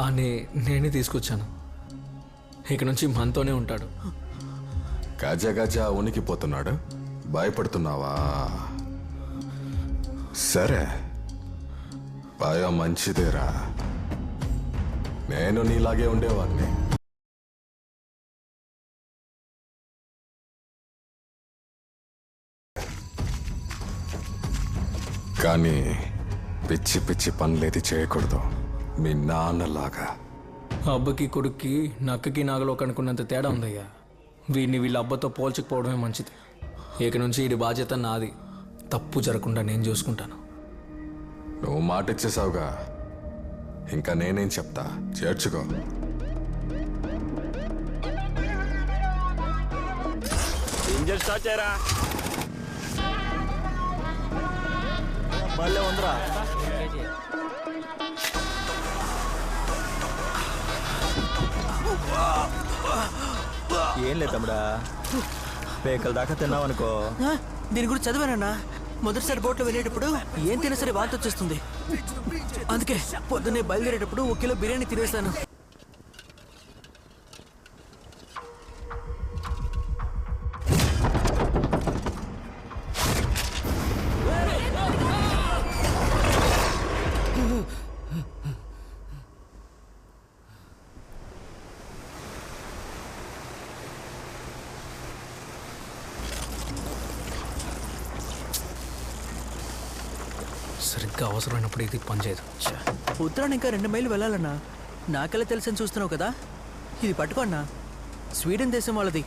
అని నేనే తీసుకొచ్చాను. ఇక నుంచి మనతోనే ఉంటాడు. కాజా గజా ఉనికిపోతున్నాడు. భయపడుతున్నావా? సరే. భయం మంచిదేరా. నేను నీలాగే ఉండేవాడిని కానీ పిచ్చి పిచ్చి పనులేది చేయకూడదు. మీ నాన్నలాగా. అబ్బకి కొడుక్కి నక్కకి నాగలో కనుక్కున్నంత తేడా ఉందయ్యా. వీడిని వీళ్ళ అబ్బతో పోల్చకపోవడమే మంచిది. ఇక నుంచి ఇది బాధ్యత నాది. తప్పు జరగకుండా నేను చూసుకుంటాను. నువ్వు మాట ఇచ్చేసావుగా ఇంకా నేనేం చెప్తా? చేర్చుకో. ఇంజన్ స్టార్ట్ చేయరా? భలే ఉందిరా. ఏం లేదు తమ్ముడా. పేకల దాకా తిన్నావు అనుకో. దీని గురించి చదివానన్నా. మొదటిసారి బోట్లో వెళ్ళేటప్పుడు ఏం తినా సరే వాంతి వచ్చేస్తుంది. అందుకే పొద్దున్నే బయలుదేరేటప్పుడు ఒక కిలో బిర్యానీ తినేస్తాను సరిగ్గా అవసరమైనప్పుడు ఇది పనిచేయదు. ఉత్తరాన్ని ఇంకా రెండు మైళ్ళు వెళ్ళాలన్నా నాకెలా తెలుసని చూస్తున్నావు కదా? ఇది పట్టుకోన్నా స్వీడన్ దేశం వాళ్ళది.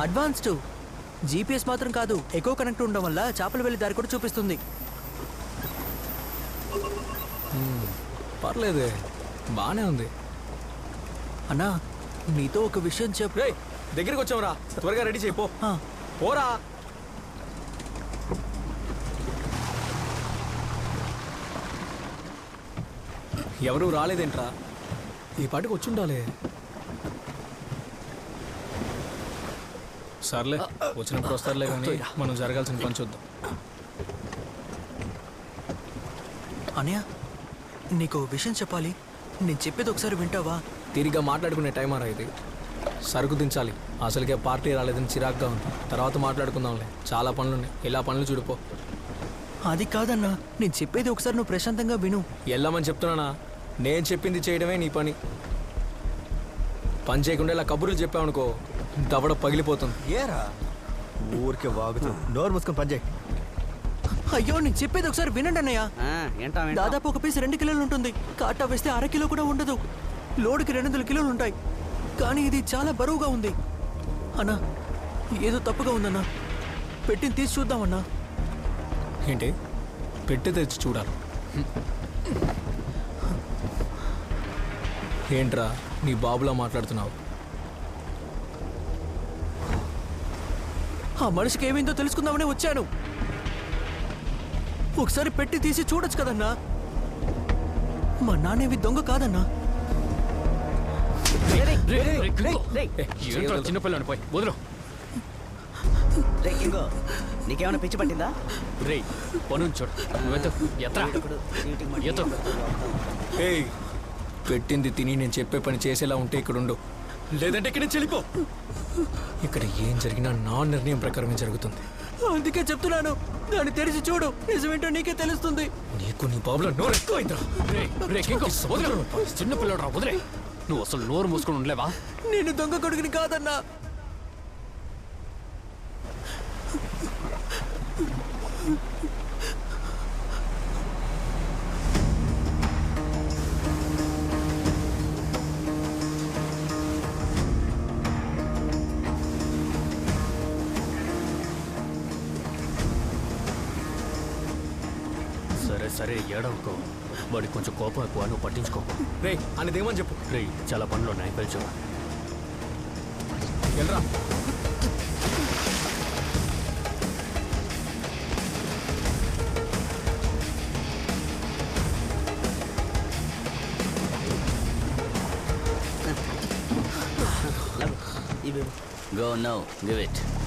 అడ్వాన్స్డ్ జీపీఎస్ మాత్రం కాదు ఎక్కువ కనెక్ట్ ఉండడం వల్ల చేపలు వెళ్ళే దారి కూడా చూపిస్తుంది. పర్లేదే బాగానే ఉంది. అన్నా నీతో ఒక విషయం చెప్పు రే దగ్గరికి వచ్చావురా. త్వరగా రెడీ చేయి పో. ఆ, పోరా. ఎవరు రాలేదేంట్రా? ఈ పాటికి వచ్చుండాలే. సర్లే వచ్చినప్పుడు వస్తారులే కానీ మనం జరగాల్సిన పని చూద్దాం. అనయ్య నీకు విషయం చెప్పాలి. నేను చెప్పేది ఒకసారి వింటావా? తిరిగ్గా మాట్లాడుకునే టైం అరా ఇది? సరుకు దించాలి. అసలుకే పార్టీ రాలేదని చిరాగ్గా ఉంది. తర్వాత మాట్లాడుకుందాంలే. చాలా పనులు ఉన్నాయి ఇలా పనులు చూడిపో అది కాదన్నా నేను చెప్పేది ఒకసారి నువ్వు ప్రశాంతంగా విను. వెళ్ళమని చెప్తున్నానా? నేను చెప్పింది చేయడమే నీ పని. పని చేయకుండా ఇలా కబుర్లు చెప్పావనుకో దవడ పగిలిపోతుంది. ఏరా? ఊరికే వాగుతూ నోరు మూసుకొని పని చేయి. అయ్యో నేను చెప్పేది ఒకసారి వినండి అన్నయ్య. ఏంటా దాదాపు ఒక పీస్ రెండు కిలోలు ఉంటుంది. కాటా వేస్తే అర కిలో కూడా ఉండదు. లోడుకి రెండు వందల కిలోలు ఉంటాయి. కానీ ఇది చాలా బరువుగా ఉంది. అన్నా ఏదో తప్పుగా ఉందన్నా. పెట్టింది తీసి చూద్దామన్నా. ఏంటి? పెట్టి తెచ్చి చూడాలి. ఏంట్రా నీ బాబులా మాట్లాడుతున్నావు? ఆ మనిషికి ఏమైందో తెలుసుకుందామని వచ్చాను. ఒకసారి పెట్టి తీసి చూడొచ్చు కదన్నా. మా నాన్నేవి దొంగ కాదన్నా. చిన్నపిల్లని పోయి? వదిలు. నీకేమైనా పిచ్చి పట్టిందా? రే పను చూడు ఎత్తు పెట్టింది తిని నేను చెప్పే పని చేసేలా ఉంటే ఇక్కడ ఉండు లేదంటే ఇక్కడ నుంచి వెళ్ళిపో. ఇక్కడ ఏం జరిగినా నా నిర్ణయం ప్రకారమే జరుగుతుంది. అందుకే చెప్తున్నాను. దాన్ని తెరిచి చూడు. నిజమేంటో నీకే తెలుస్తుంది. నీకు నీ బాబులో నోరు ఎక్కువైందిరా. చిన్న పిల్లడు రా వదిలే. నువ్వు అసలు నోరు మూసుకొని ఉండలేవా? నేను దొంగ కొడుకుని కాదన్నా. సరే ఏడవకో. వాడికి కొంచెం కోపం ఎక్కువ నువ్వు పట్టించుకోకు రే అనేదేమని చెప్పు? రే చాలా పనులు ఉన్నాయి పిలిచు వెళ్ళరా Go now, give it.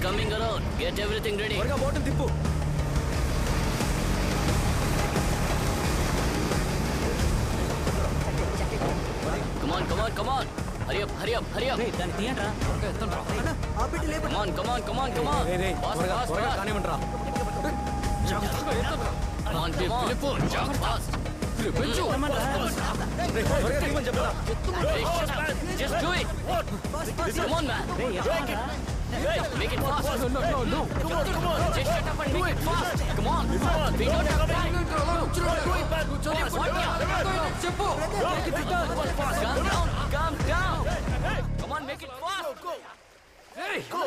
Moving around. Get everything ready. త్వరగా బోటుని తిప్పు Come on, come on, come on. Hurry up, hurry up, hurry up. దాన్ని తీయండి రా ఆ పెట్టి లేప Come on, come on, come on, come on. రే రే త్వరగా fast, త్వరగా fast. కానివ్వండిరా Come on, come on. Jump fast. త్వరగా తీయమని చెప్పరా shut up. Just do it. Come on, man. Hey, make it fast. No, no, no, no. Come on, come on. Just shut up and make it fast. Come on. Come on. We don't have time. Come on, what ya? Calm down, calm down. Come on, make it fast. Go, go. Hey, go.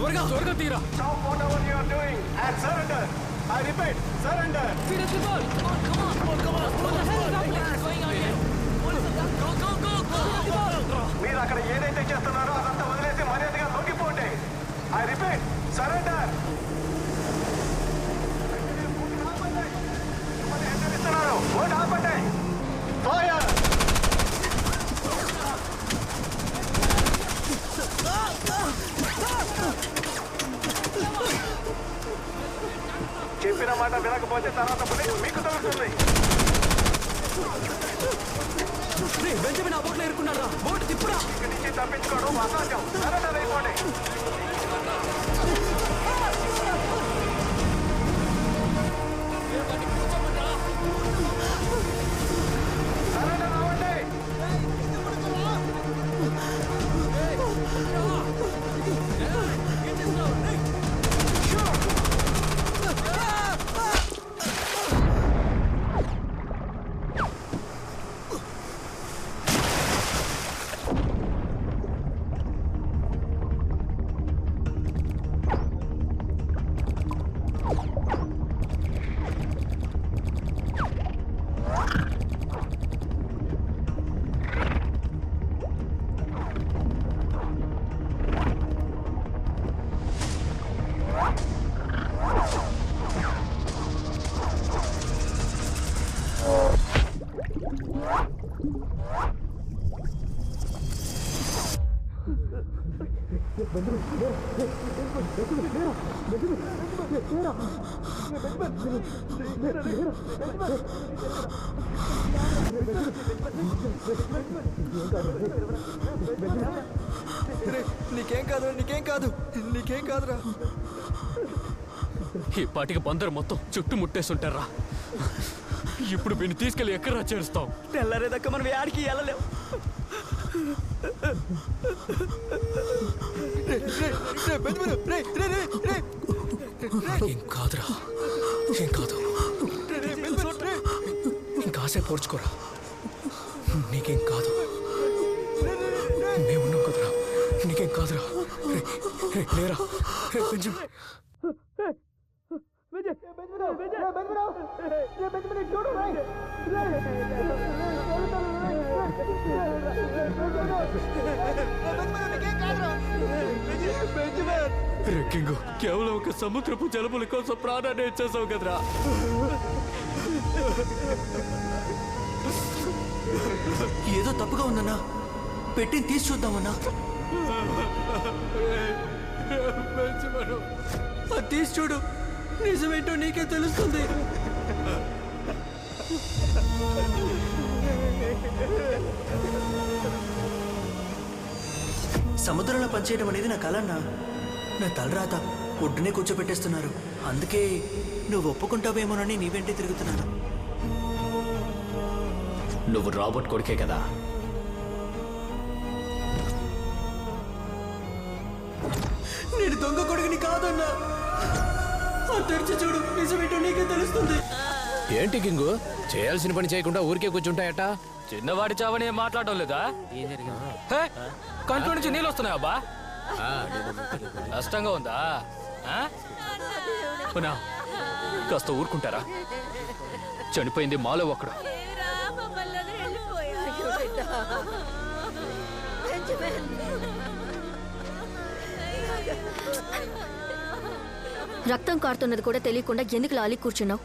త్వరగా త్వరగా తీరా Stop whatever you are doing and surrender. I repeat, surrender. Go, go, go, go. మీరు అక్కడ ఏదైతే చేస్తున్నారో అదంతా వదిలేసి మర్యాదగా లొంగిపోండి ఐ రిపీట్ సరెండర్ వినకపోతే తర్వాత మీకు తగ్గుతుంది బెంజమిన్ ఆ బోట్లో ఇరుక్కున్నారా బోట్ తిప్పురా. ఇక్కడి నుంచి తప్పించుకోవడం అసాధ్యం. సరెండర్ నీకేం కాదు నీకేం కాదు నీకేం కాదురా. ఈ పాటికి బందరు మొత్తం చుట్టుముట్టేస్తుంటారా ఇప్పుడు వీడిని తీసుకెళ్ళి ఎక్కడా చేరుస్తాం తెల్లారేదాకా మనం యాడికి వెళ్ళలేం. ఏం కాదురా. ఏం కాదు. ఇంకాసే రే, పోడ్చుకోరా నీకేం కాదు. మేమున్నాం కదరా. నీకేం కాదురా. లేరా. కొంచెం విజయ్ విజయ్ విజయ్ విజయ్ విజయ్ విజయ్ విజయ్ రెక్కింగు కేవలం ఒక సముద్రపు జలుబుల కోసం ప్రాణాన్ని ఇచ్చేసావు కదరా. ఏదో తప్పుగా ఉందన్నా. పెట్టిన తీసి చూద్దామన్నా. అది తీసి చూడు. నిజమేంటో నీకే తెలుస్తుంది. సముద్రంలో పనిచేయడం అనేది నా కలన్నా నా తలరాత ఒడ్డునే కూర్చోబెట్టేస్తున్నారు. అందుకే నువ్వు ఒప్పుకుంటావేమోనని నీ వెంటే తిరుగుతున్నాను. నువ్వు రాబర్ట్ కొడుకే కదా. నేను దొంగ కొడుకుని కాదన్నా. తెరిచి చూడు నిజమేంటో నీకే తెలుస్తుంది. ఏంటి కింగు? చేయాల్సిన పని చేయకుండా ఊరికే కూర్చుంటాయట? చిన్నవాడి చావని ఏం మాట్లాడడం లేదా? కంట్లో నుంచి నీళ్ళు వస్తున్నాయి అబ్బా కష్టంగా ఉందా ఆ? అవునా? కాస్త ఊరుకుంటారా చనిపోయింది మాలో ఒకడు రక్తం కారుతున్నది కూడా తెలియకుండా ఎందుకు లాలి కూర్చున్నావు